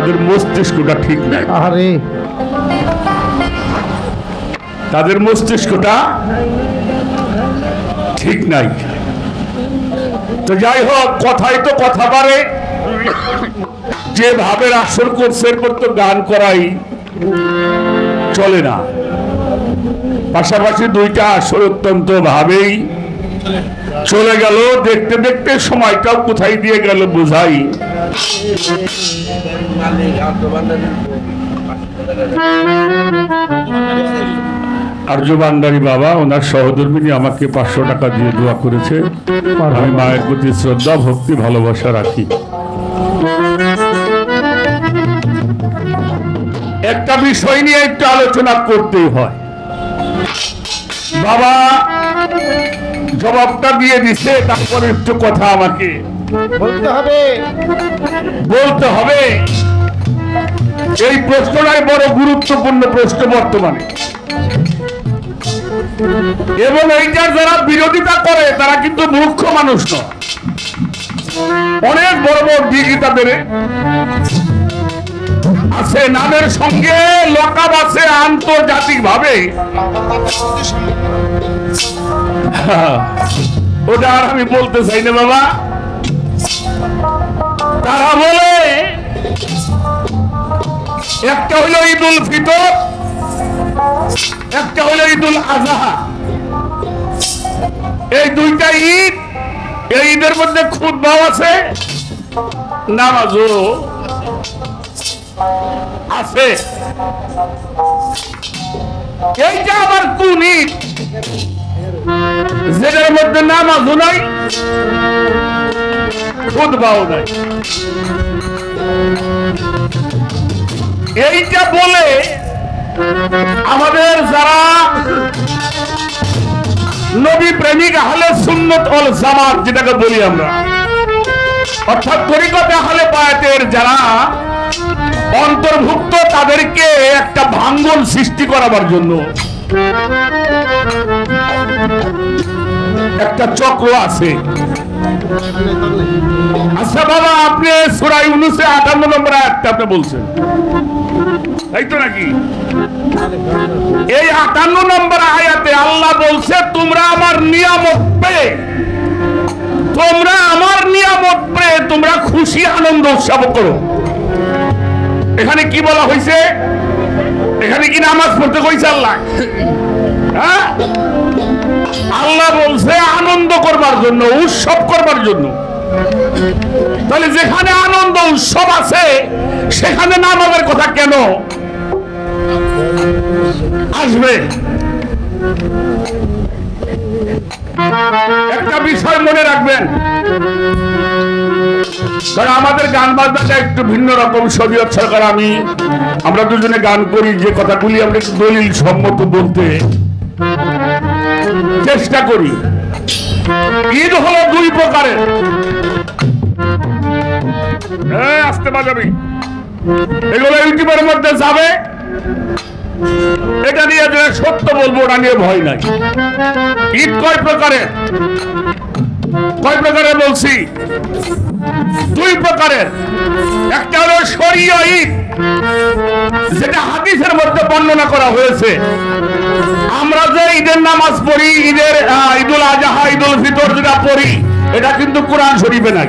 তাদের মস্তিষ্কটা ঠিক নাই। আরে তাদের মস্তিষ্কটা ঠিক নাই। তো যাই হোক কথাই তো কথা পারে যে ভাবের আসর করছে এরপর তো গান করাই চলে না। পাশাপাশি দুইটা আসর অত্যন্ত ভাবেই চলে গেল, দেখতে দেখতে সময়টাও কোথায় দিয়ে গেল বোঝাই। আর্য ভান্ডারী বাবা, ওনার সহধর্মিনী আমাকে পাঁচশো টাকা দিয়ে দোয়া করেছে। আমি মায়ের প্রতি শ্রদ্ধা, ভক্তি, ভালোবাসা রাখি। একটা বিষয় নিয়ে একটু আলোচনা করতেই হয়। বাবা জবাবটা দিয়ে দিছে তারপরে একটু কথা আমাকে। বলতে হবে। বলতে হবে। এই প্রশ্নটাই বড় গুরুত্বপূর্ণ প্রশ্ন বর্তমানে। এবং এইটার যারা বিরোধিতা করে তারা কিন্তু মূর্খ মানুষ নয়। অনেক বড় বড় ডিগ্রি তাদের আছে নামের সঙ্গে লকাব আছে আন্তর্জাতিক ভাবে ওটা আর আমি বলতে চাই না বাবা। তারা বলে, একটা হলো ঈদুল ফিতর, একটা হলো ঈদুল আজহা এই দুইটা ঈদ, এই ঈদের মধ্যে খুদবাও আছে, নামাজও আছে। এইটা আবার কোন? যেটার মধ্যে নামাজও নাই খুদবাও নাই। এইটা বলে আমাদের যারা নবী প্রেমিক আহলে সুন্নত অল জামাত, যেটাকে বলি আমরা, অর্থাৎ তরিকত আহলে বায়াতের যারা তাদেরকে একটা ভাঙ্গন সৃষ্টি করাবার জন্য। একটা চক্র আছে। আচ্ছা বাবা, আপনি সুরাই উনিশে আটান্ন নম্বর একটা আপনি বলছেন। তাই তো নাকি? এই আটান্ন নম্বর আয়াতে আল্লাহ বলছে, তোমরা আমার নিয়ামত পেয়ে, তোমরা আমার নিয়ামত পেয়ে তোমরা খুশি, আনন্দ, উৎসব করো। এখানে কি বলা হয়েছে এখানে কি নামাজ পড়তে কইছে আল্লাহ? হ্যাঁ? আল্লাহ বলছে আনন্দ করবার জন্য, উৎসব করবার জন্য। তাহলে যেখানে আনন্দ, উৎসব আছে, সেখানে নামাজের কথা কেন আসবে? একটা বিষয় মনে রাখবেন। কারণ আমাদের গান বাজনাটা একটু ভিন্ন রকম শরীয়ত সরকার আমি আমরা দুজনে গান করি যে কথাগুলি আমরা দলিল সম্মত বলতে চেষ্টা করি। ঈদ হলো দুই প্রকারের। এই, আসতে বাজাবি এগুলো ইউটিউবের মধ্যে যাবে। এটা নিয়ে যে সত্য বলব, ওটা নিয়ে ভয় নাই। ঈদ কয় প্রকারের কয় প্রকারের বলছি? দুই প্রকারের একটা হলো শরীয় ঈদ, যেটা হাদিসের মধ্যে বর্ণনা করা হয়েছে। আমরা যে ঈদের নামাজ পড়ি, ঈদের ঈদুল আজহা, ঈদুল ফিতর যেটা পড়ি, এটা কিন্তু কোরআন শরীফে নাই।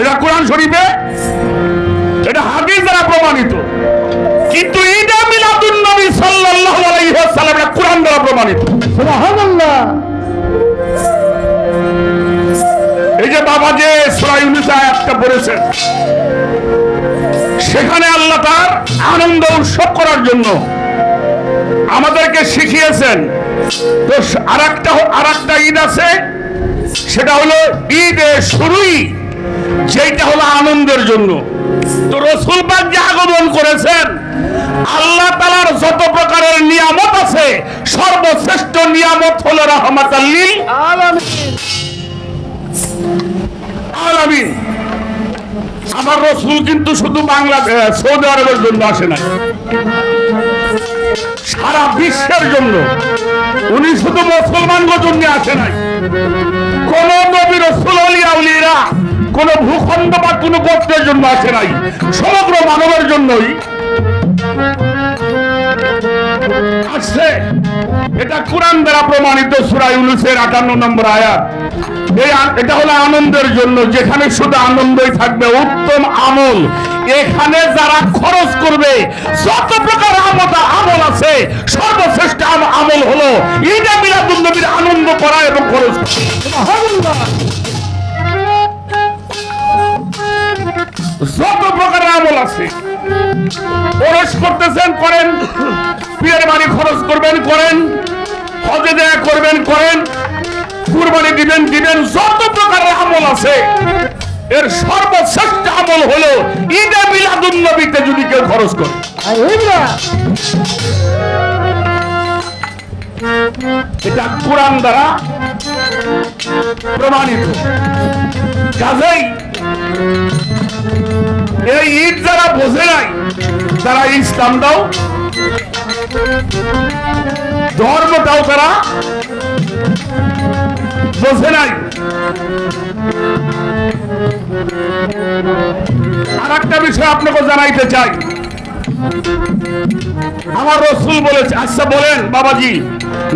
এটা কোরআন শরীফে এটা হাদিস দ্বারা প্রমাণিত। কিন্তু ঈদে মিলাদুন নবী সাল্লাল্লাহু আলাইহি ওয়াসাল্লাম এটা কোরআন দ্বারা প্রমাণিত। সুবহানাল্লাহ। এই যে বাবা যে সূরা ইউনূস আয়াতটা পড়েছেন সেখানে আল্লাহ তার আনন্দ উৎসব করার জন্য আমাদেরকে শিখিয়েছেন। তো আর একটা আর একটা ঈদ আছে সেটা হলো ঈদে শুরুই যেটা হলো আনন্দের জন্য। তো রসুল পাক যে আগমন করেছেন, আল্লাহ যত প্রকারের নিয়ামত আছে, সর্বশ্রেষ্ঠ নিয়ামত হলো রহমাত আলামিন। আমার রসুল কিন্তু শুধু বাংলাদেশ সৌদি আরবের জন্য আসে নাই। সারা বিশ্বের জন্য। উনি শুধু মুসলমানদের জন্য আসে নাই। কোন নবী রসুল আলী আউলিরা কোন ভূখণ্ড বা কোন গোত্রের জন্য আসে নাই। সমগ্র মানবের জন্যই এটা কোরআন দ্বারা প্রমাণিত সুরাই উনিশের আটান্ন নম্বর আয়াত। এটা হলো আনন্দের জন্য, যেখানে শুধু আনন্দই থাকবে, উত্তম আমল। এখানে যারা খরচ করবে, যত প্রকার আমল আমল আছে, সর্বশ্রেষ্ঠ আম- আমল হলো ঈদে মিলাদুল নবীর আনন্দ করা এবং খরচ করা। যত প্রকার আমল আছে খরচ করতেছেন করেন। বিয়ের বাড়ি খরচ করবেন করেন। হজে দেয়া করবেন করেন। কুরবানি দিবেন দিবেন। যত প্রকারের আমল আছে এর সর্বশ্রেষ্ঠ আমল হলো ঈদে মিলাদুন নবীতে যদি কেউ খরচ করে। এটা কোরআন দ্বারা প্রমাণিত। কাজেই এই ঈদ যারা বোঝে নাই, তারা ইসলাম দাও। ধর্মটাও তারা। বোঝে নাই। আর একটা বিষয় আপনাকে জানাইতে চাই। আমার রসুল বলেছে আচ্ছা বলেন বাবাজি,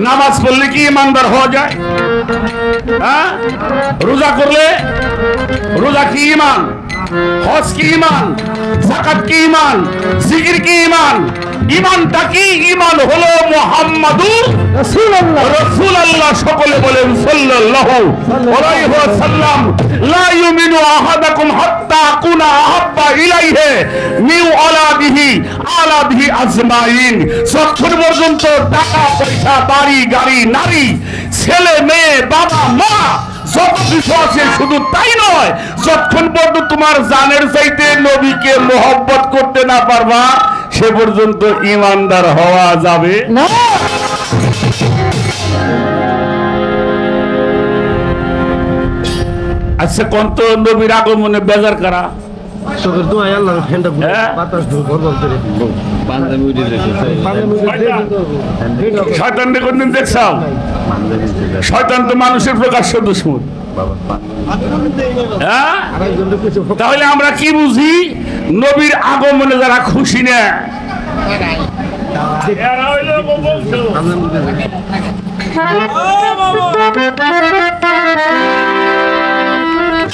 নামাজ পড়লে কি ইমানদার হওয়া যায়? হ্যাঁ? রোজা করলে, রোজা কি ইমান? হজ কি ইমান জাকাত কি ইমান জিকির কি ইমান ইমানটা কি? ইমান হলো মোহাম্মদুর রাসূলুল্লাহ। রসুল আল্লাহ সকলে বলেন সাল্লাল্লাহু আলাইহি ওয়াসাল্লাম, লা ইউমিনু আহাদাকুম হাত্তা আকুনা আহাব্বা ইলাইহি মিন ওয়ালাদিহি আলাদিহি আজমাইন। যতক্ষণ পর্যন্ত টাকা পয়সা বাড়ি, গাড়ি, নারী, ছেলে, মেয়ে, বাবা, মা যত কিছু আছে শুধু তাই নয় যতক্ষণ পর্যন্ত তোমার জানের চাইতে নবীকে মোহব্বত করতে না পারবা সে পর্যন্ত ইমানদার হওয়া যাবে। না। আচ্ছা কন্ত নবীর আগমনে বেজার করা? চোখের দোয়াই আল্লাহ ফ্যানটা ঘুরে হ্যাঁ? বাতাস ঘর বলতে রে পাঞ্জাবি শয়তান কোনদিন দেখছাও? শয়তান তো মানুষের প্রকাশ্য দুশ্মন। হ্যাঁ? তাহলে আমরা কি বুঝি? নবীর আগমনে যারা খুশি না। এরা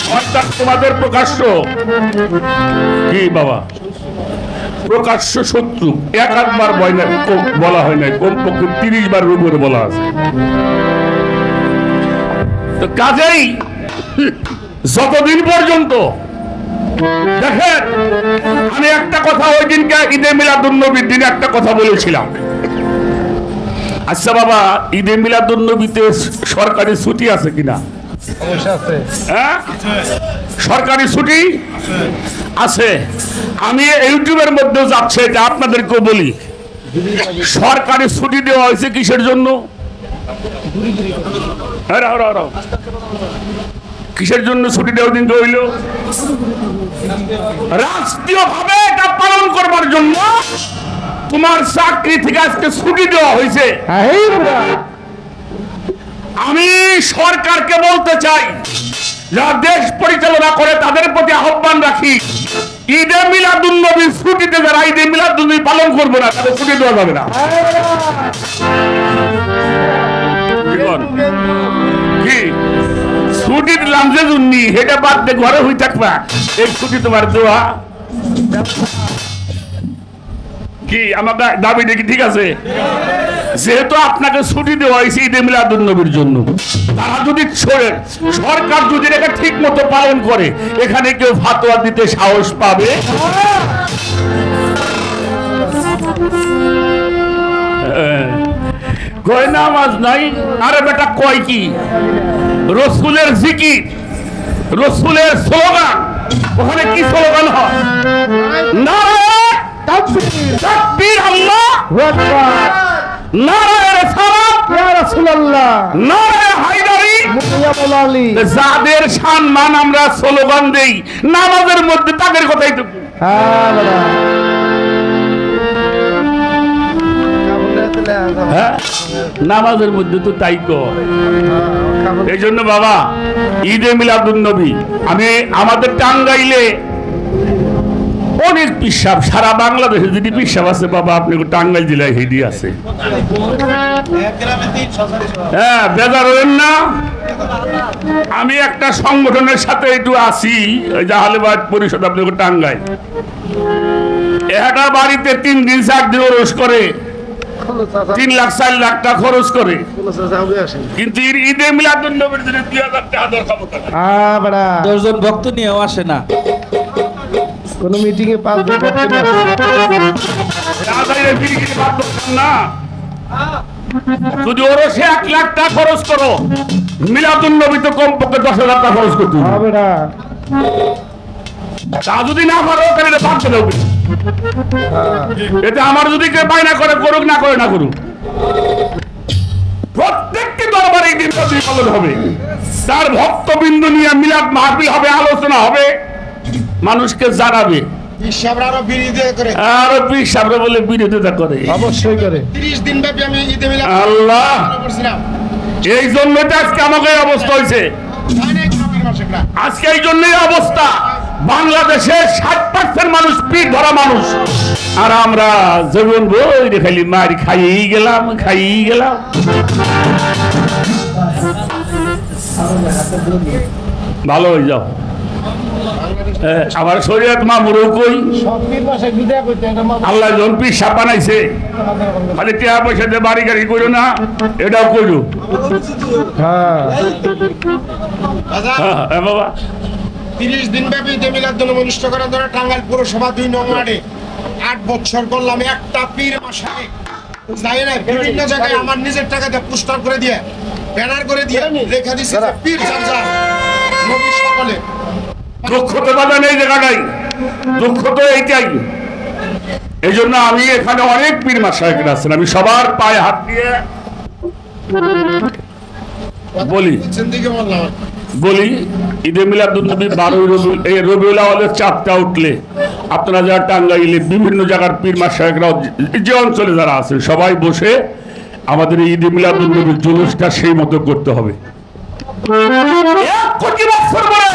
শয়তান তোমাদের প্রকাশ্য। কি বাবা? প্রকাশ্য শত্রু। এক বলা হয় নাই। কমপক্ষে তিরিশ বার বলা আছে। কাজেই যতদিন পর্যন্ত, দেখেন, আমি একটা কথা ওই দিনকে ঈদে মিলাদুন নবীর দিনে একটা কথা বলেছিলাম। আচ্ছা বাবা, ঈদে মিলাদুন নবীতে সরকারি ছুটি আছে কিনা? সরকারি ছুটি? আছে। আমি ইউটিউবের মধ্যেও যাচ্ছে এটা আপনাদেরকেও বলি। সরকারি ছুটি দেওয়া হয়েছে কিসের জন্য? হ্যাঁ। কিসের জন্য ছুটি দেওয়া দিন হইল রাষ্ট্রীয় ভাবে এটা পালন করবার জন্য তোমার চাকরি থেকে আজকে ছুটি দেওয়া হয়েছে। আমি সরকারকে বলতে চাই যারা দেশ পরিচালনা করে তাদের প্রতি আহ্বান রাখি, ঈদে মিলাদুন নবীর ছুটিতে যারা ঈদে মিলাদুন নবী পালন করবে না, তাদের ছুটি দেওয়া যাবে না। কি? যে বাদ তোমার কি, আমার দা- দাবি দেখি ঠিক আছে? যেহেতু আপনাকে ছুটি দেওয়া হয়েছে ঈদে মিলাদুন নবীর জন্য, তারা যদি ছ- সরকার যদি এটা ঠিক মতো পালন করে, এখানে কেউ ফাতোয়া দিতে সাহস পাবে? হ্যাঁ। কয় নামাজ নাই? আরে বেটা কয় কি? রসুলের জিকির, রসুলের স্লোগান, ওখানে কি স্লোগান হয়? নারায়ণ তাকবীর যাদের সম্মান আমরা স্লোগান দেই নামাজের মধ্যে তাদের কথাই তো হ্যাঁ হ্যাঁ নামাজের মধ্যে তো তাই কর এই জন্য বাবা ঈদে মিলাদুন নবী আমি আমাদের টাঙ্গাইলে অনেক পিসাব সারা বাংলাদেশে যদি পিসাব আছে বাবা আপনি টাঙ্গাইল জেলায় হেডি আছে। হ্যাঁ বেজার হবেন না। আমি একটা সংগঠনের সাথে একটু আছি ওই জাহালিবাদ পরিষদ আপনি টাঙ্গাইল। একটা বাড়িতে তিন দিন চার দিন ওরস করে। তিন লাখ চার লাখ টাকা খরচ করে। কিন্তু ঈদে মিলাদুন নবীর দিনে দুই হাজার টাকা দর ক্ষমতা নাই। বেড়া। দশজন ভক্ত নিয়েও আসে না। কোন মিটিং এ করতে না। না না? যদি ওরসে এক লাখ টাকা খরচ করো মিলাদুন নবী তো কমপক্ষে দশ হাজার টাকা খরচ করতে হবে। বেড়া তা যদি না পারো তাহলে এটা বাদ যাবে এতে আমার যদি কেউ বায়না করে করুক না করে না করুক। প্রত্যেকটি দরবারে পালন হবে। তার ভক্তবিন্দু নিয়ে মিলাদ মাহফিল হবে আলোচনা হবে। মানুষকে জানাবে। আরও আর পীর সাহেবরা বলে বিরোধিতা করে। অবশ্যই করে। তিরিশ দিন ব্যাপী আমি আল্লাহ! এই জন্যই আজকে আমাকে এই অবস্থা হয়েছে? আজকে জন্যই অবস্থা। বাংলাদেশের ষাট পার্সেন্ট মানুষ পিঠ ধরা মানুষ। আর আমরা জীবন বই খালি মারি খাইয়েই গেলাম খাইয়েই গেলাম। ভালো হয়ে যাও। আমার শরীয়ত মা মুরু কই আল্লাহ জন পিস সাপ বানাইছে খালি টাকা পয়সা দিয়ে বাড়ি গাড়ি করো না এটাও করো। হ্যাঁ। বাজার, হ্যাঁ বাবা। তিরিশ দিন ব্যাপী ঈদে মিলাদ অনুষ্ঠিত করার ধরে টাঙ্গাইল পৌরসভা দুই নং ওয়ার্ডে আট বছর করলাম একটা পীর মাসাকে যাই না বিভিন্ন জায়গায় আমার নিজের টাকাতে পোস্টার করে দিয়ে ব্যানার করে দিয়ে লেখা দিচ্ছে যে পীর চর্চা নবী সকলে। দুঃখ তো বাধা নেই জায়গাটাই। দুঃখ তো এইটাই। এই জন্য আমি এখানে অনেক পীর মাসায়ক আছেন। আমি সবার পায়ে হাত দিয়ে বলি। বলি, ঈদে মিলাদুন্নবী বারোই রবি এই রবিউল আওয়ালের চাপটা উঠলে আপনারা যারা টাঙ্গাইলে বিভিন্ন জায়গার পীর মাসায়করাও যে- অঞ্চলে যারা আছেন, সবাই বসে আমাদের এই ঈদে মিলাদুন্নবীর জুলুসটা সেই মতো করতে হবে। কোটি বছর পরে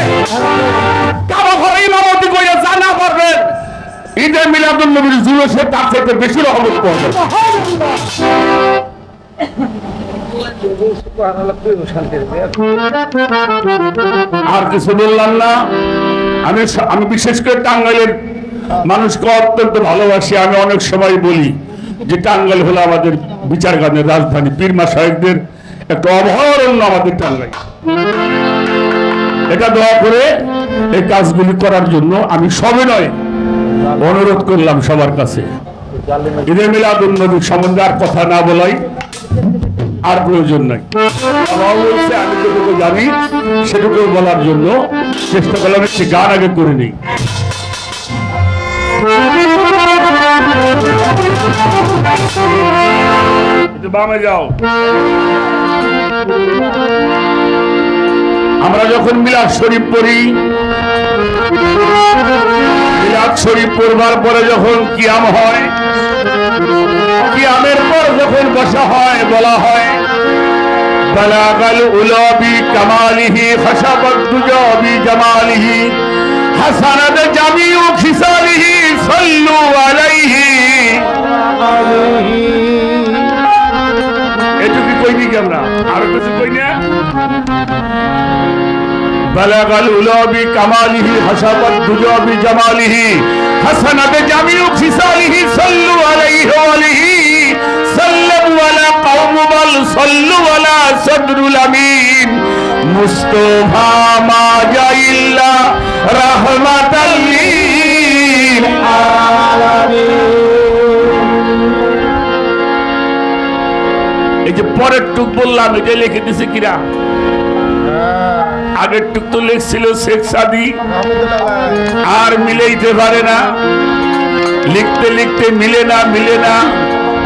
ঘরে ইমামতি জানা ঈদে মিলাদুন্নবীর জুলুসে তার বেশি রহমত যাবে আর কিছু বললাম না। আমি আমি বিশেষ করে টাঙ্গাইলের মানুষকে অত্যন্ত ভালোবাসি। আমি অনেক সময় বলি যে টাঙ্গাইল হলো আমাদের বিচার গানের রাজধানী পীরমা সাহেবদের একটা অভয়ারণ্য আমাদের টাঙ্গাইল। এটা দয়া করে এই কাজগুলি করার জন্য আমি সবে নয় অনুরোধ করলাম সবার কাছে। ঈদের মিলাদুল নবী সম্বন্ধে আর কথা না বলাই আর প্রয়োজন নাই। আমি যেটুকু জানি সেটুকু বলার জন্য চেষ্টা করলাম, একটি গান আগে করে নিই। বামে যাও। আমরা যখন মিলাদ শরীফ পড়ি, মিলাদ শরীফ পড়বার পরে যখন কিয়াম হয়, কিয়ামের পর যখন বসা হয়, বলা হয়, বালাগাল উলাবি কামালিহি হাসাবাদ দুজাবি জামালিহি, হাসানাদ ও খিসালিহি, সল্লু আলাইহি। এটুকু কই নাকি আমরা? আর কিছু কই না بلغ الأولى بكماله حسب الدجى بجماله حسنت جميع خصاله صلوا عليه وآله سلموا على قوم بل صلوا على صدر الأمين مصطفى ما جاء إلا رحمة للعالمين এই যে পরের টুক বললাম এটা লিখে দিছে কিরা আগের টুক তো লিখছিল শেখ সাদি। আর মিলেইতে পারে না। লিখতে লিখতে মিলে না মিলে না।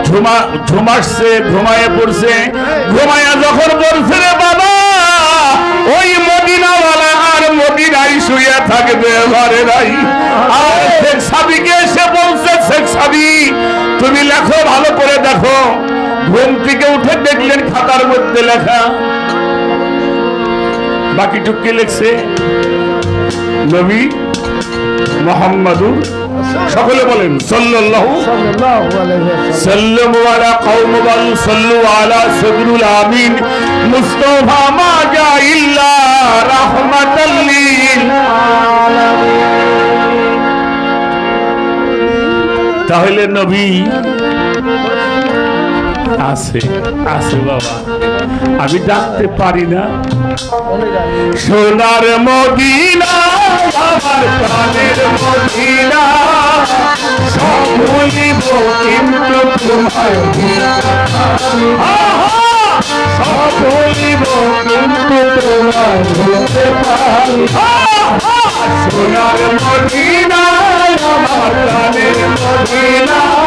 ঝুমা ঝুমাসছে ঘুমায়ে পড়ছে। ঘুমায়া যখন পড়ছে রে বাবা, ওই মদিনাওয়ালা আর মদিনাই শুয়ে থাকবে ঘরে নাই। আর শেখ সাদিকে এসে বলছে, শেখ সাদি, তুমি লেখো, ভালো করে দেখো। ঘুম থেকে উঠে দেখলেন খাতার মধ্যে লেখা। বাকিটুক কে লিখছে নবী মোহাম্মদ সকলে বলেন সাল্লাল্লাহু সাল্লাল্লাহু আলা কওমবান সাল্লু আলা সাদরুল আমিন। মুস্তাফা মা জা ইল্লা রাহমাতাল লিল তাহলে নবী আছে আছে বাবা। আমি ডাকতে পারি না। সোনার মদিনা আমার প্রাণের মদিনা। কিন্তু সোনার মদিনা আমার মদিনা।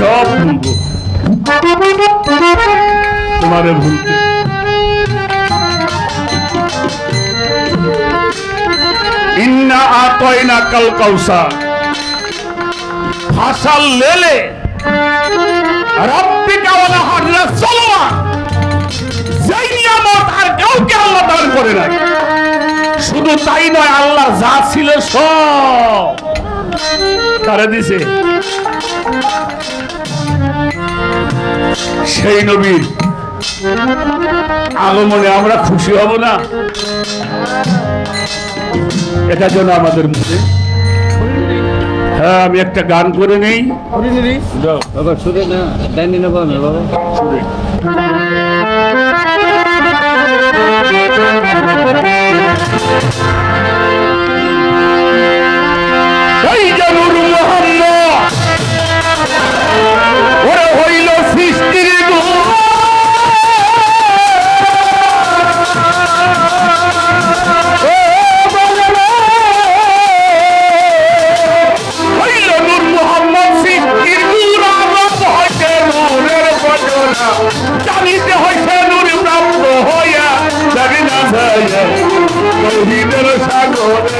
সব তোমারে ভুলতে। ইন্না আতয়না কাল কৌসা ফাসাল লেলে। রব্বিকা ওয়ালা হাররা সালওয়া যেই নিয়ামত আর কাউকে আল্লাহ দান করে নাই। শুধু তাই নয়, আল্লাহ যা ছিল সব। তারা দিছে? সেই নবীর আগমনে আমরা খুশি হব না? এটা যেন আমাদের মুখে। হ্যাঁ আমি একটা গান করে নেই। শুনে না ডাইনি না বাবা বাবা। শুনে। সাগরে।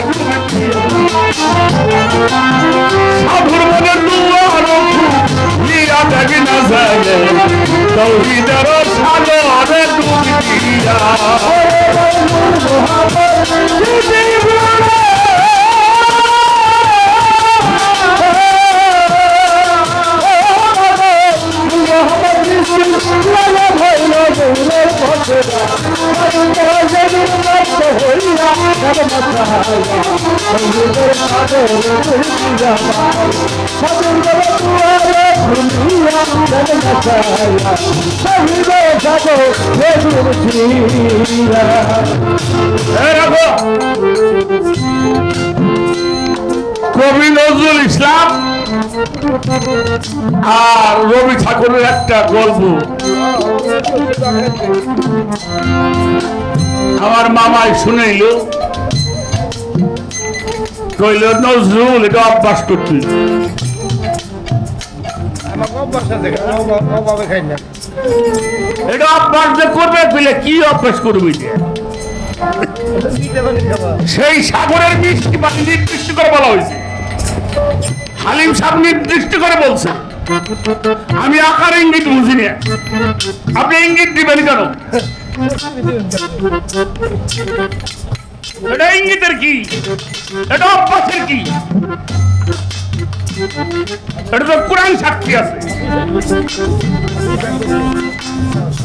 নজরুল ইসলাম আর রবি ঠাকুরের একটা গল্প। আমার মামাই শুনাইল কইল নজরুল এটা অভ্যাস করতে। এটা অভ্যাস যে করবে পেলে কি অভ্যাস করবি যে? সেই সাগরের মিষ্টি পানি নির্দিষ্ট করে বলা হয়েছে। হালিম সাহেব নির্দিষ্ট করে বলছে আমি আকার ইঙ্গিত বুঝি না। আপনি ইঙ্গিত দিবেন কেন? এটা ইঙ্গিতের কি? এটা অভ্যাসের কি? এটা তো কোরআন সাক্ষী আছে।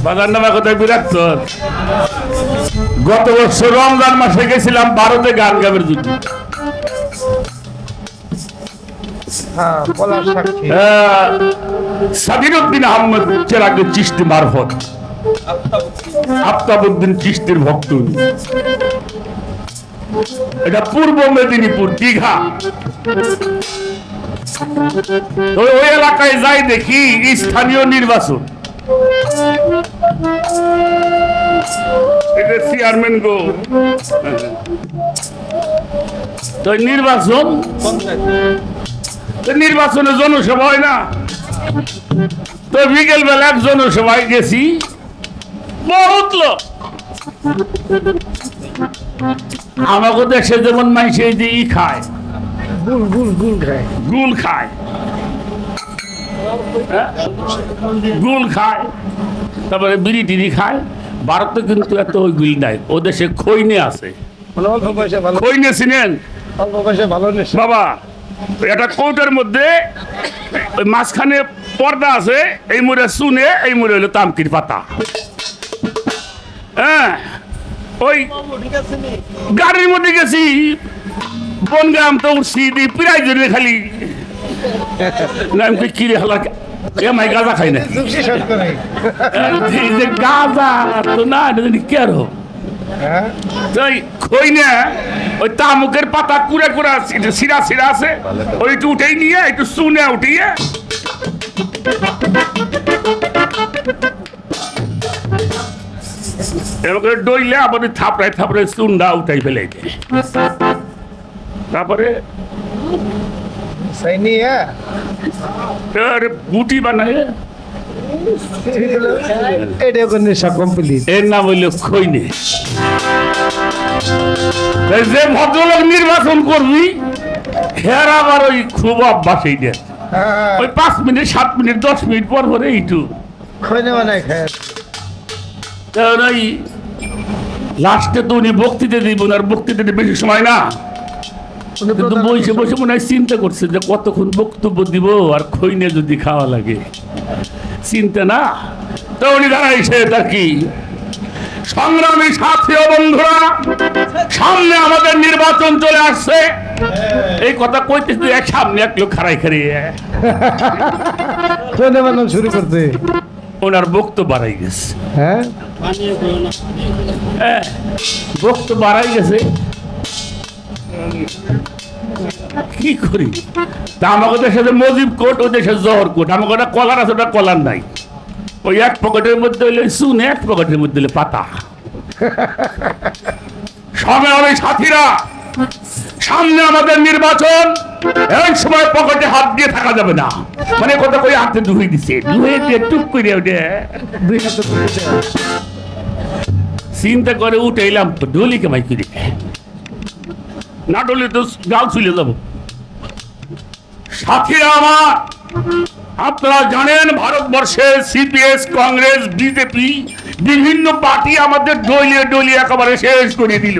বাজার নামা কোথায় বিরাট গত বছর রমজান মাসে গেছিলাম ভারতে গান গাবের যুদ্ধ সাদিরুদ্দিন আহমদ চেরাগে চিস্তি মারফত আফতাবুদ্দিন ভক্ত। এটা পূর্ব মেদিনীপুর, দীঘা। ওই এলাকায় যাই দেখি স্থানীয় নির্বাচন। এটা চেয়ারম্যান নির্বাচন নির্বাচনে জনসভা হয় না। তো বিকেল বেলা এক জনসভায় গেছি। বহুত লোক। আমাকে দেশে যেমন মানুষ এই যে ই খায়। গুল গুল গুল খায়। গুল খায়। হ্যাঁ? গুল খায়। তারপরে বিড়ি টিড়ি খায়। ভারতে কিন্তু এত ওই গুল নাই। ও দেশে খৈনে আছে। মানে অল্প পয়সা ভালো। খৈনে চিনেন অল্প পয়সা ভালো বাবা এটা কৌটার মধ্যে ওই মাঝখানে পর্দা আছে এই মুড়ে শুনে এই মুড়ে হলো তামকির পাতা। হ্যাঁ ওই গাড়ির মধ্যে গেছি বনগ্রাম তো উঠছি দি প্রায় জন্য খালি। না আমি কই, কি রে হালা এ মাই গাঁজা খাই না? করে গাঁজা তো না এটা জানি হ্যাঁ না ওই তামুকের পাতা কুড়ে কুড়ে সিরা সিরা আছে। ওইটু উঠেই নিয়ে একটু শুনে উঠিয়ে। এরকম ডইলে আবার থাপড়ায় থাপড়ায় চুন্ডা উঠাই ফেলে তারপরে হ্যাঁ এর গুটি বানায়। এটা ওকে নেশা কমপ্লিট এর নাম হইল খৈনে। যে ভদ্রলোক নির্বাচন করবি আবার ওই খুব অভ্যাস এইটা হ্যাঁ। ওই পাঁচ মিনিট সাত মিনিট দশ মিনিট পর পরে এইটু। খৈনে বানায় খায়। ওই লাস্টে তো উনি বক্তৃতা দিব আর বক্তৃতা বেশি সময় না। কিন্তু বসে বসে মনে হয় চিন্তা করছে যে কতক্ষণ বক্তব্য দিব আর খৈনে যদি খাওয়া লাগে। চিন্তা না? তো উনি দাঁড়াইছে তা কি? সংগ্রামী সাথী ও বন্ধুরা সামনে আমাদের নির্বাচন চলে আসছে। এই কথা কইতেছে এক সামনে এক লোক খারাই খারিয়ে শুরু করতে? ওনার বক্তব্য বাড়াই গেছে। হ্যাঁ? হ্যাঁ, বক্তব্য বাড়াই গেছে। কি করি? তা আমাকে দেশে মজিব কোট ওই দেশে জহর কোট আমাকে ওটা কলার আছে ওটা কলার নাই। ওই এক পকেটের মধ্যে হইলে এক পকেটের মধ্যে হইলে পাতা। সবে আমি সাথীরা সামনে আমাদের নির্বাচন এই সময় পকেটে হাত দিয়ে থাকা যাবে না। মানে কথা কই হাতে ধুয়ে দিছে। ধুয়ে দিয়ে টুক করে দেয়। চিন্তা করে উঠে এলাম ডলি কামাই করে। না ডলে তো গাল যাব। সাথীরা আমার, আপনারা জানেন ভারতবর্ষে সিপিএস কংগ্রেস বিজেপি বিভিন্ন পার্টি আমাদের ডলিয়ে ডলিয়ে একেবারে শেষ করে দিল।